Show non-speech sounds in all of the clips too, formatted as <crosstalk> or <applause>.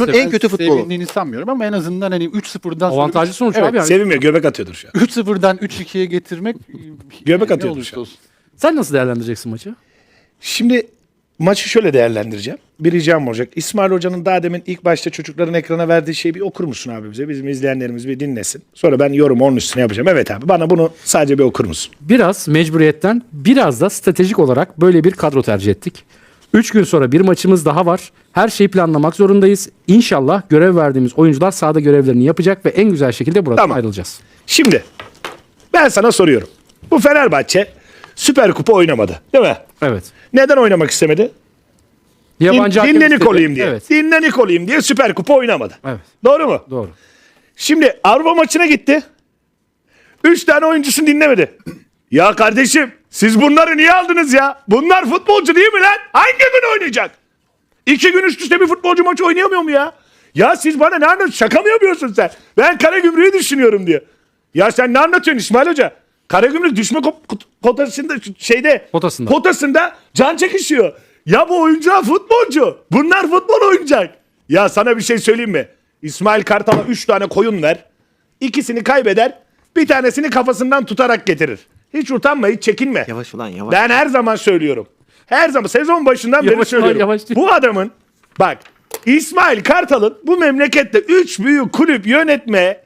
en Ben kötü futbolu. Sevindiğini sanmıyorum ama en azından hani 3-0'dan sonra Avantajlı sonuç Evet, abi. Yani. Sevinmiyor göbek atıyordur şu an. 3-0'dan 3-2'ye getirmek <laughs> Göbek ne atıyordur olursa şu an. olsun. Sen nasıl değerlendireceksin maçı? Şimdi maçı şöyle değerlendireceğim. Bir ricam olacak. İsmail Hoca'nın daha demin ilk başta çocukların ekrana verdiği şeyi bir okur musun abi bize? Bizim izleyenlerimiz bir dinlesin. Sonra ben yorum onun üstüne yapacağım. Evet abi bana bunu sadece bir okur musun? Biraz mecburiyetten biraz da stratejik olarak böyle bir kadro tercih ettik. 3 gün sonra bir maçımız daha var. Her şeyi planlamak zorundayız. İnşallah görev verdiğimiz oyuncular sahada görevlerini yapacak ve en güzel şekilde buradan Tamam. ayrılacağız. Şimdi ben sana soruyorum. Bu Fenerbahçe Süper Kupa oynamadı değil mi? Evet. Neden oynamak istemedi? Din, hakem dinlenik istedi. olayım diye. Evet. Dinlenik olayım diye Süper Kupa oynamadı. Evet. Doğru mu? Doğru. Şimdi Avrupa maçına gitti. Üç tane oyuncusunu dinlemedi. Ya kardeşim siz bunları niye aldınız ya? Bunlar futbolcu değil mi lan? Hangi gün oynayacak? İki gün üst üste bir futbolcu maçı oynayamıyor mu ya? Ya siz bana ne anlatıyorsun? Şaka mı yapıyorsun sen? Ben Karagümrük'ü düşünüyorum diye. Ya sen ne anlatıyorsun İsmail Hoca? Karagümrük düşme potasında şeyde Potasında. potasında can çekişiyor. Ya bu oyuncular futbolcu. Bunlar futbol oynayacak. Ya sana bir şey söyleyeyim mi? İsmail Kartal'a 3 tane koyun ver. İkisini kaybeder. Bir tanesini kafasından tutarak getirir. Hiç utanma, hiç çekinme. Yavaş ulan yavaş. Ben her zaman söylüyorum. Her zaman sezon başından beri Yavaş ulan, söylüyorum. yavaş. Bu adamın bak İsmail Kartal'ın bu memlekette 3 büyük kulüp yönetme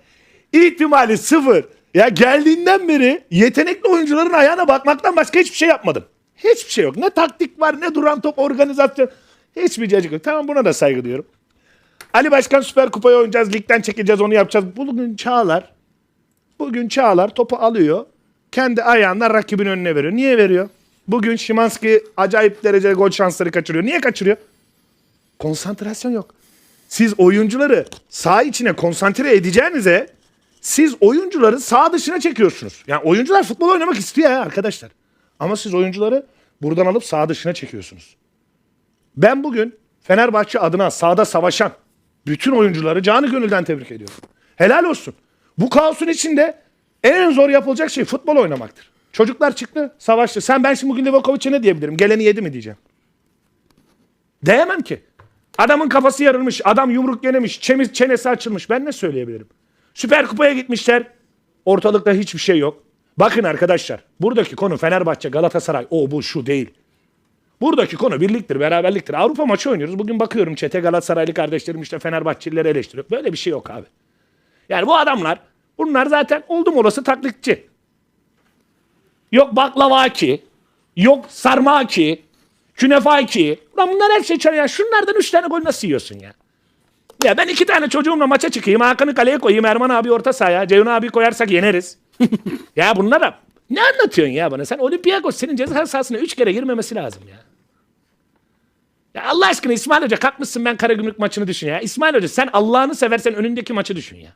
ihtimali sıfır. Ya geldiğinden beri yetenekli oyuncuların ayağına bakmaktan başka hiçbir şey yapmadım. Hiçbir şey yok. Ne taktik var ne duran top organizasyon. Hiçbir cacık yok. Tamam buna da saygı duyuyorum. Ali Başkan Süper Kupayı oynayacağız. Ligden çekeceğiz onu yapacağız. Bugün Çağlar Bugün Çağlar topu alıyor. Kendi ayağından rakibin önüne veriyor. Niye veriyor? Bugün Şimanski acayip derecede gol şansları kaçırıyor. Niye kaçırıyor? Konsantrasyon yok. Siz oyuncuları sağ içine konsantre edeceğinize siz oyuncuları sağ dışına çekiyorsunuz. Yani oyuncular futbol oynamak istiyor ya arkadaşlar. Ama siz oyuncuları buradan alıp sağ dışına çekiyorsunuz. Ben bugün Fenerbahçe adına sahada savaşan bütün oyuncuları canı gönülden tebrik ediyorum. Helal olsun. Bu kaosun içinde en zor yapılacak şey futbol oynamaktır. Çocuklar çıktı, savaştı. Sen ben şimdi bugün Livakovic'e ne diyebilirim? Geleni yedi mi diyeceğim. Diyemem ki. Adamın kafası yarılmış, adam yumruk yenemiş, çemiz, çenesi açılmış. Ben ne söyleyebilirim? Süper Kupa'ya gitmişler. Ortalıkta hiçbir şey yok. Bakın arkadaşlar, buradaki konu Fenerbahçe, Galatasaray, o bu şu değil. Buradaki konu birliktir, beraberliktir. Avrupa maçı oynuyoruz. Bugün bakıyorum çete Galatasaraylı kardeşlerim işte Fenerbahçelileri eleştiriyor. Böyle bir şey yok abi. Yani bu adamlar, bunlar zaten oldum olası taklitçi. Yok baklavaki, yok sarmaki, künefaki. Ulan bunlar her şey çalıyor. Ya şunlardan üç tane gol nasıl yiyorsun ya? Ya ben iki tane çocuğumla maça çıkayım. Hakan'ı kaleye koyayım. Erman abi orta sahaya. Ceyhun abi koyarsak yeneriz. <laughs> ya bunlara ne anlatıyorsun ya bana? Sen Olympiakos senin ceza sahasına üç kere girmemesi lazım ya. Ya Allah aşkına İsmail Hoca kalkmışsın ben Karagümrük maçını düşün ya. İsmail Hoca sen Allah'ını seversen önündeki maçı düşün ya.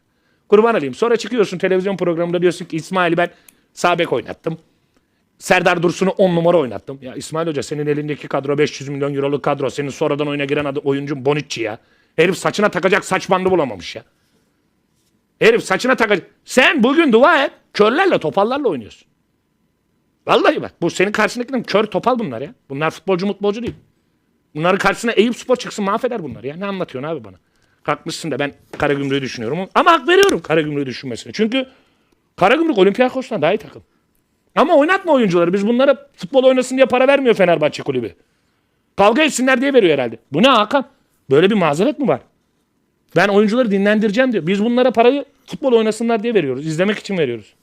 Kurban olayım. Sonra çıkıyorsun televizyon programında diyorsun ki İsmail'i ben sağ bek oynattım. Serdar Dursun'u 10 numara oynattım. Ya İsmail Hoca senin elindeki kadro 500 milyon euroluk kadro. Senin sonradan oyuna giren adı oyuncun Bonucci ya. Herif saçına takacak saç bandı bulamamış ya. Herif saçına takacak. Sen bugün dua et. Körlerle topallarla oynuyorsun. Vallahi bak bu senin karşındakilerin kör topal bunlar ya. Bunlar futbolcu mutbolcu değil. Bunların karşısına Eyüp Spor çıksın mahveder bunlar ya. Ne anlatıyorsun abi bana? Kalkmışsın da ben Karagümrük'ü düşünüyorum. Ama hak veriyorum Karagümrük'ü düşünmesine. Çünkü Karagümrük Olympiakos'tan daha iyi takım. Ama oynatma oyuncuları. Biz bunlara futbol oynasın diye para vermiyor Fenerbahçe kulübü. Kavga etsinler diye veriyor herhalde. Bu ne Hakan? Böyle bir mazeret mi var? Ben oyuncuları dinlendireceğim diyor. Biz bunlara parayı futbol oynasınlar diye veriyoruz. İzlemek için veriyoruz.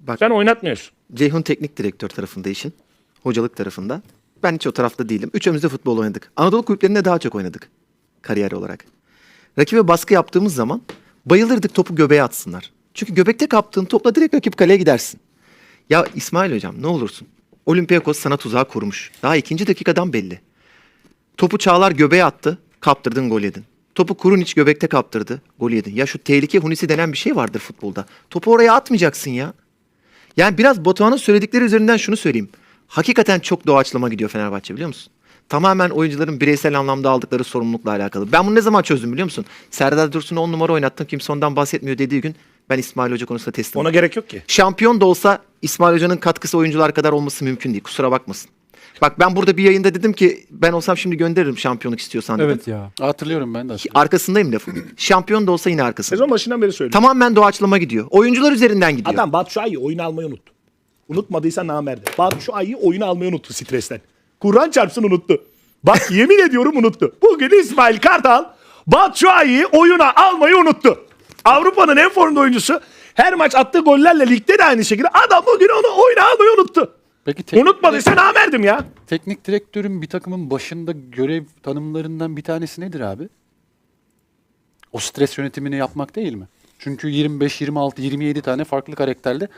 Bak- Sen oynatmıyorsun. Ceyhun teknik direktör tarafında işin. Hocalık tarafında. Ben hiç o tarafta değilim. Üçümüz de futbol oynadık. Anadolu kulüplerinde daha çok oynadık. Kariyer olarak. Rakibe baskı yaptığımız zaman bayılırdık topu göbeğe atsınlar. Çünkü göbekte kaptığın topla direkt rakip kaleye gidersin. Ya İsmail hocam ne olursun. Olympiakos sana tuzağı kurmuş. Daha ikinci dakikadan belli. Topu Çağlar göbeğe attı. Kaptırdın gol yedin. Topu Kurunic göbekte kaptırdı. Gol yedin. Ya şu tehlike hunisi denen bir şey vardır futbolda. Topu oraya atmayacaksın ya. Yani biraz Batuhan'ın söyledikleri üzerinden şunu söyleyeyim. Hakikaten çok doğaçlama gidiyor Fenerbahçe biliyor musun? Tamamen oyuncuların bireysel anlamda aldıkları sorumlulukla alakalı. Ben bunu ne zaman çözdüm biliyor musun? Serdar Dursun'u 10 numara oynattım. Kimse ondan bahsetmiyor dediği gün ben İsmail Hoca konusunda teslim Ona gerek yok ki. Şampiyon da olsa İsmail Hoca'nın katkısı oyuncular kadar olması mümkün değil. Kusura bakmasın. Bak ben burada bir yayında dedim ki ben olsam şimdi gönderirim şampiyonluk istiyorsan dedim. Evet ya. Hatırlıyorum ben de. hatırlıyorum. Arkasındayım lafın. Şampiyon da olsa yine arkasında. Sezon başından beri söylüyorum. Tamamen doğaçlama gidiyor. Oyuncular üzerinden gidiyor. Adam Batshuayi oyun almayı unuttu. Unutmadıysa namerdi. Batshuayi oyun almayı unuttu stresten. Kur'an çarpsın unuttu. Bak <laughs> yemin ediyorum unuttu. Bugün İsmail Kartal Batshuayi'yi oyuna almayı unuttu. Avrupa'nın en formda oyuncusu. Her maç attığı gollerle ligde de aynı şekilde. Adam bugün onu oyuna almayı unuttu. Peki teknik, Unutmadıysa namerdim ya. teknik direktörün bir takımın başında görev tanımlarından bir tanesi nedir abi? O stres yönetimini yapmak değil mi? Çünkü 25, 26, 27 tane farklı karakterde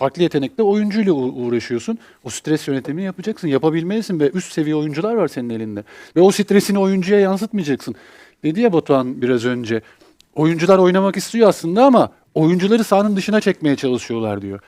farklı yetenekli oyuncuyla uğraşıyorsun. O stres yönetimini yapacaksın. Yapabilmelisin ve üst seviye oyuncular var senin elinde. Ve o stresini oyuncuya yansıtmayacaksın. Dedi ya Batuhan biraz önce. Oyuncular oynamak istiyor aslında ama oyuncuları sahanın dışına çekmeye çalışıyorlar diyor.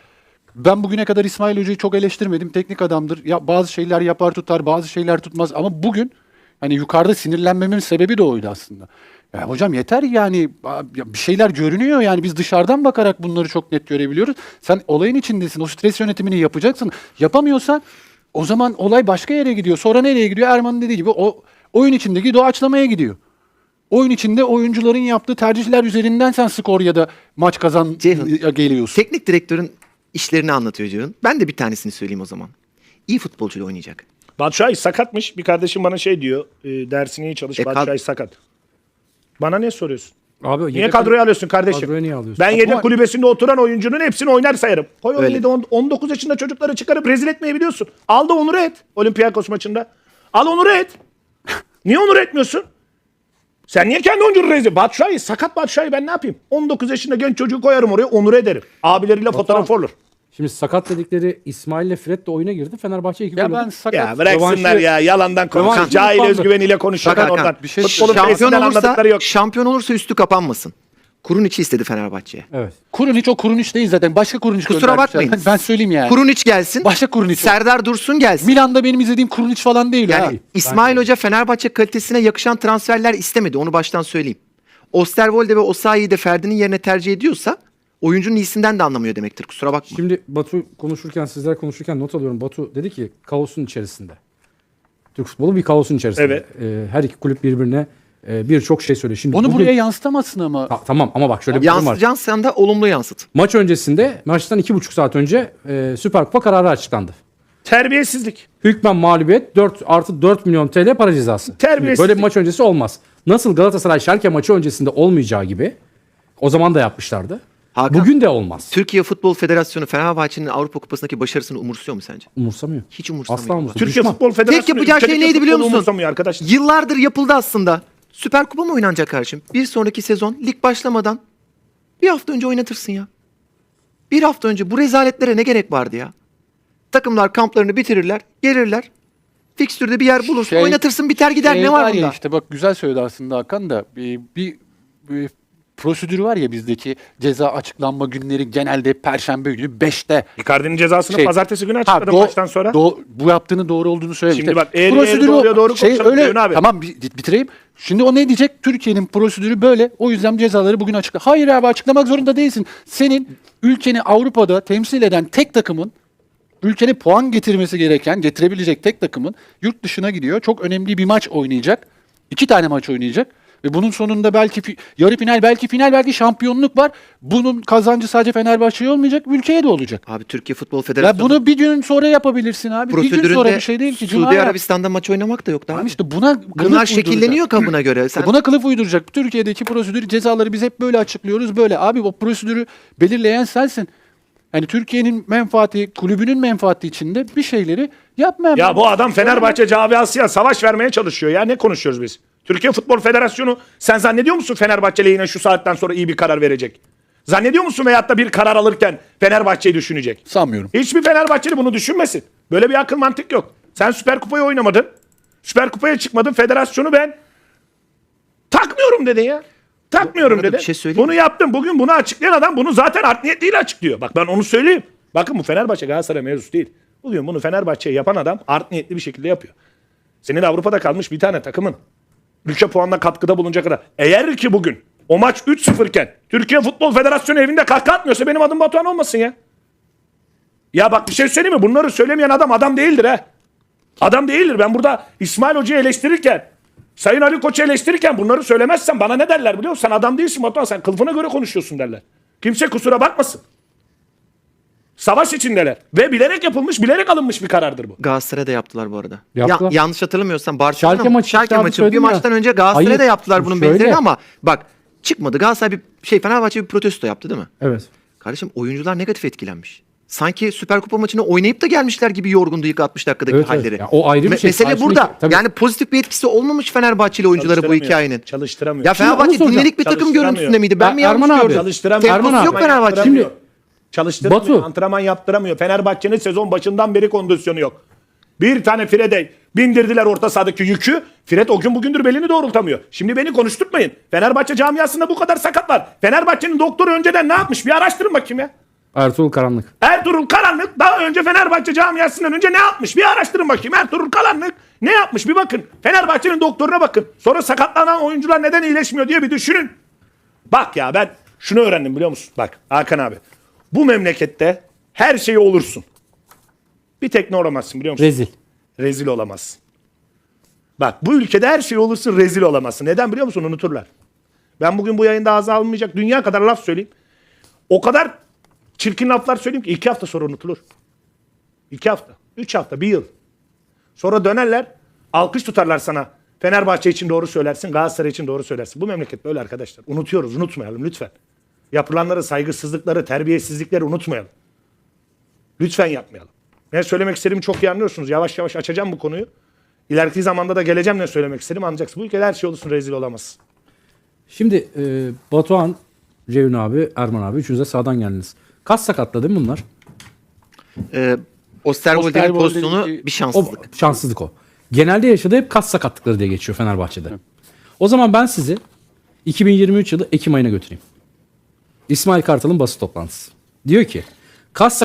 Ben bugüne kadar İsmail Hoca'yı çok eleştirmedim. Teknik adamdır. Ya bazı şeyler yapar tutar, bazı şeyler tutmaz ama bugün hani yukarıda sinirlenmemin sebebi de oydu aslında. Ya hocam yeter yani ya bir şeyler görünüyor yani biz dışarıdan bakarak bunları çok net görebiliyoruz. Sen olayın içindesin. O stres yönetimini yapacaksın. Yapamıyorsan o zaman olay başka yere gidiyor. Sonra nereye gidiyor? Erman'ın dediği gibi o oyun içindeki doğaçlamaya gidiyor. Oyun içinde oyuncuların yaptığı tercihler üzerinden sen skor ya da maç kazan Ceyhun, geliyorsun. Teknik direktörün işlerini anlatıyor Ceyhun. Ben de bir tanesini söyleyeyim o zaman. İyi futbolcuyla oynayacak. Batshuayi sakatmış. Bir kardeşim bana şey diyor. E, dersini iyi çalış. E, Batshuayi sakat. Bana ne soruyorsun? Abi Niye yedek- kadroya alıyorsun kardeşim? Kadroya niye alıyorsun? Ben Ama- yedek kulübesinde oturan oyuncunun hepsini oynar sayarım. Koy Öyle. 17 on- 19 yaşında çocukları çıkarıp rezil etmeyi biliyorsun. Al da onur et Olympiakos maçında. Al onur et. <laughs> niye onur etmiyorsun? Sen niye kendi oyuncunu rezil? Batshuayi, sakat Batshuayi ben ne yapayım? 19 yaşında genç çocuğu koyarım oraya onur ederim. Abileriyle fotoğraf olur. Şimdi sakat dedikleri İsmail ile Fred de oyuna girdi. Fenerbahçe iki Ya gol ben oldu. sakat Ya bıraksınlar ya yalandan konuşan. Revanşı Cahil özgüveniyle konuşan Bak Hakan, oradan. bir şey- Futbolun Şampiyon olursa, anladıkları yok. şampiyon olursa üstü kapanmasın. Kurun içi istedi Fenerbahçe'ye. Evet. Kurunic o Kurunic değil zaten. Başka Kurunic Kusura göndermişler. bakmayın. Ben, ben söyleyeyim yani. Kurun iç gelsin. Başka Kurunic. Serdar Dursun gelsin. Milan'da benim izlediğim Kurunic falan değil Yani ha. İsmail Hoca Fenerbahçe kalitesine yakışan transferler istemedi. Onu baştan söyleyeyim. Osterwolde ve Osayi'yi de Ferdi'nin yerine tercih ediyorsa oyuncunun iyisinden de anlamıyor demektir. Kusura bakma. Şimdi Batu konuşurken sizler konuşurken not alıyorum. Batu dedi ki kaosun içerisinde. Türk futbolu bir kaosun içerisinde. Evet. Ee, her iki kulüp birbirine e, birçok şey söylüyor. Şimdi Onu bugün- buraya yansıtamazsın ama. Ta- tamam ama bak şöyle bir durum var. Yansıtacaksın sen de olumlu yansıt. Maç öncesinde maçtan iki buçuk saat önce e, Süper Kupa kararı açıklandı. Terbiyesizlik. Hükmen mağlubiyet 4 artı 4 milyon TL para cezası. Terbiyesizlik. Şimdi Böyle bir maç öncesi olmaz. Nasıl Galatasaray Şalke maçı öncesinde olmayacağı gibi o zaman da yapmışlardı. Hakan, Bugün de olmaz. Türkiye Futbol Federasyonu Fenerbahçe'nin Avrupa Kupası'ndaki başarısını umursuyor mu sence? Umursamıyor. Hiç umursamıyor. Asla umursamıyor. Türkiye Düşman. Futbol Federasyonu Tek yapacağı şey ülkedeki neydi biliyor futbolu musun? umursamıyor arkadaşlar. Yıllardır yapıldı aslında. Süper Kupa mı oynanacak kardeşim? Bir sonraki sezon lig başlamadan bir hafta önce oynatırsın ya. Bir hafta önce bu rezaletlere ne gerek vardı ya? Takımlar kamplarını bitirirler, gelirler. Fikstürde bir yer bulursun, Şey- oynatırsın biter gider Şey ne var ya bunda? işte bak güzel söyledi aslında Hakan da. Bir, bir, bir prosedürü var ya bizdeki ceza açıklanma günleri genelde perşembe günü 5'te. Icardi'nin cezasını Şey- pazartesi günü Ha, açıkladı do- maçtan sonra. do- bu yaptığını doğru olduğunu söyledi. Şimdi bak, eğri eğri doğruya doğru şey öyle abi. tamam bi- bitireyim. Şimdi o ne diyecek? Türkiye'nin prosedürü böyle. O yüzden cezaları bugün açıkla. Hayır abi açıklamak zorunda değilsin. Senin ülkeni Avrupa'da temsil eden tek takımın ülkene puan getirmesi gereken, getirebilecek tek takımın yurt dışına gidiyor. Çok önemli bir maç oynayacak. İki tane maç oynayacak. Ve bunun sonunda belki yarı final, belki final, belki şampiyonluk var. Bunun kazancı sadece Fenerbahçe'ye olmayacak, ülkeye de olacak. Abi Türkiye Futbol Ya Federasyonu bunu bir gün sonra yapabilirsin abi. Bir gün sonra bir şey değil ki. Suudi Cuma ya. Arabistan'da maç oynamak da yok daha. Tamam işte buna kılıf Bunlar şekilleniyor kabına göre. Sen Buna kılıf uyduracak. Türkiye'deki prosedür cezaları biz hep böyle açıklıyoruz. Böyle abi o prosedürü belirleyen sensin. Yani Türkiye'nin menfaati, kulübünün menfaati içinde bir şeyleri yapma. Ya bu adam Fenerbahçe camiasıya savaş vermeye çalışıyor ya. Ne konuşuyoruz biz? Türkiye Futbol Federasyonu sen zannediyor musun Fenerbahçe lehine şu saatten sonra iyi bir karar verecek? Zannediyor musun veyahut da bir karar alırken Fenerbahçe'yi düşünecek? sanmıyorum. Hiçbir Fenerbahçeli bunu düşünmesin. Böyle bir akıl mantık yok. Sen Süper Kupa'yı oynamadın. Süper Kupa'ya çıkmadın. Federasyonu ben takmıyorum dedin ya. Takmıyorum arada dedi. bir şey söyleyeyim bunu yaptım. Bugün bunu açıklayan adam bunu zaten art niyetiyle açıklıyor. Bak ben onu söyleyeyim. Bakın bu Fenerbahçe Galatasaray mevzusu değil. Bugün bunu Fenerbahçe'ye yapan adam art niyetli bir şekilde yapıyor. Senin Avrupa'da kalmış bir tane takımın ülke puanına katkıda bulunacak kadar. Eğer ki bugün o maç 3-0 iken Türkiye Futbol Federasyonu evinde kahkaha atmıyorsa benim adım Batuhan olmasın ya. Ya bak bir şey söyleyeyim mi? Bunları söylemeyen adam adam değildir ha. Adam değildir. Ben burada İsmail Hoca'yı eleştirirken, Sayın Ali Koç'u eleştirirken bunları söylemezsem bana ne derler biliyor musun? Sen adam değilsin Batuhan sen kılıfına göre konuşuyorsun derler. Kimse kusura bakmasın. Savaş içindeler. Ve bilerek yapılmış, bilerek alınmış bir karardır bu. Galatasaray'da yaptılar bu arada. Yaptılar. Ya, yanlış hatırlamıyorsam Barcelona Şalke maçı Şalke maçı bir ya. maçtan önce Galatasaray'da Hayır, yaptılar bunun şöyle. benzerini ama bak çıkmadı. Galatasaray bir şey Fenerbahçe bir protesto yaptı değil mi? Evet. Kardeşim oyuncular negatif etkilenmiş. Sanki Süper Kupa maçına oynayıp da gelmişler gibi yorgundu ilk 60 dakikadaki Evet, evet. halleri. Ya o ayrı bir Me- şey. Mesele Karşındaki- burada. tabii. Yani pozitif bir etkisi olmamış Fenerbahçeli oyunculara bu hikayenin. Çalıştıramıyor. Ya Fenerbahçe dinlenik bir takım görüntüsünde miydi? Ben mi yanlış gördüm? Çalıştıramıyor. Temposu Erman yok. Fenerbahçe. Şimdi çalıştıramıyor. Batu. Antrenman yaptıramıyor. Fenerbahçe'nin sezon başından beri kondisyonu yok. Bir tane Fred'e bindirdiler orta sahadaki yükü. Fred o gün bugündür belini doğrultamıyor. Şimdi beni konuşturtmayın. Fenerbahçe camiasında bu kadar sakat var. Fenerbahçe'nin doktoru önceden ne yapmış? Bir araştırın bakayım ya. Ertuğrul Karanlık. Ertuğrul Karanlık daha önce Fenerbahçe camiasından önce ne yapmış? Bir araştırın bakayım. Ertuğrul Karanlık ne yapmış? Bir bakın. Fenerbahçe'nin doktoruna bakın. Sonra sakatlanan oyuncular neden iyileşmiyor diye bir düşünün. Bak ya ben şunu öğrendim biliyor musun? Bak Hakan abi. Bu memlekette her şeyi olursun. Bir tek ne olamazsın biliyor musun? Rezil. Rezil olamazsın. Bak bu ülkede her şey olursun rezil olamazsın. Neden biliyor musun? Unuturlar. Ben bugün bu yayında ağza alınmayacak dünya kadar laf söyleyeyim. O kadar çirkin laflar söyleyeyim ki iki hafta sonra unutulur. İki hafta, üç hafta, bir yıl. Sonra dönerler, alkış tutarlar sana. Fenerbahçe için doğru söylersin, Galatasaray için doğru söylersin. Bu memleket böyle arkadaşlar. Unutuyoruz, unutmayalım lütfen. Yapılanları, saygısızlıkları, terbiyesizlikleri unutmayalım. Lütfen yapmayalım. Ne söylemek istediğimi çok iyi anlıyorsunuz. Yavaş yavaş açacağım bu konuyu. İleriki zamanda da geleceğim ne söylemek istediğimi anlayacaksın. Bu ülkede her şey olursun rezil olamaz. Şimdi e, Batuhan, Ceyhun abi, Erman abi üçünüz sağdan geldiniz. Kas sakatladı değil mi bunlar? Ee, Osterwolde'nin Osterwolde'nin pozisyonu bir- bir O şanssızlık. şanssızlık o. Genelde yaşadığı hep kas sakatlıkları diye geçiyor Fenerbahçe'de. O zaman ben sizi 2023 yılı Ekim ayına götüreyim. İsmail Kartal'ın basın toplantısı. Diyor ki kas